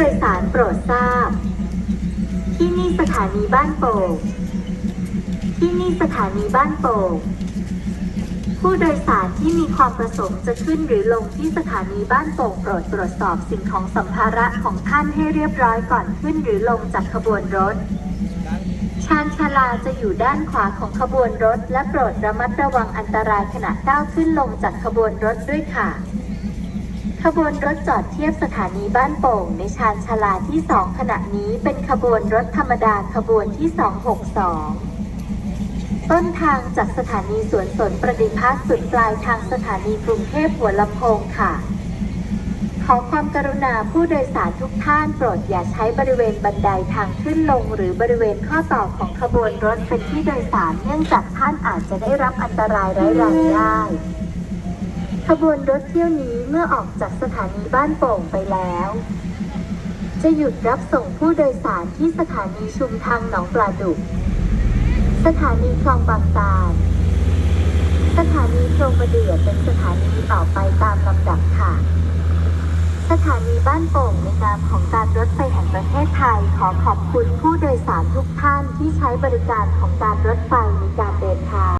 ดยสารโปรดทราบ ที่นี่สถานีบ้านโป่ง ที่นี่สถานีบ้านโป่ง ผู้โดยสารที่มีความประสงค์จะขึ้นหรือลงที่สถานีบ้านโป่งโปรดตรวจสอบสิ่งของสัมภาระของท่านให้เรียบร้อยก่อนขึ้นหรือลงจากขบวนรถชานชาลาจะอยู่ด้านขวาของขบวนรถ และโปรดระมัดระวังอันตรายขณะก้าวขึ้นลงจากขบวนรถด้วยค่ะ ขบวนรถจอดเทียบสถานีบ้านโป่งในชานชาลาที่ 2 ขณะนี้เป็นขบวนรถธรรมดาขบวนที่ 262 ต้นทางจากสถานีสวนสนประดิพัฒน์สุดปลายทางสถานีกรุงเทพหัวลำโพงค่ะ ขอความกรุณาผู้โดยสารทุกท่านโปรดอย่าใช้บริเวณบันไดทางขึ้นลง หรือบริเวณข้อต่อของขบวนรถเป็นที่โดยสารเนื่องจากท่านอาจจะได้รับอันตรายร้ายแรงได้ ขบวนรถเที่ยวนี้เมื่อออกจากสถานีบ้านโป่งไปแล้ว จะหยุดรับส่งผู้โดยสารที่สถานีชุมทางหนองปลาดุก สถานีคลองบางตาลสถานีโพรงประเดือเป็นสถานีต่อไปตามลำดับค่ะ สถานีบ้านโป่งในนามของการรถไฟแห่งประเทศไทย ขอขอบคุณผู้โดยสารทุกท่านที่ใช้บริการของการรถไฟในการเดินทาง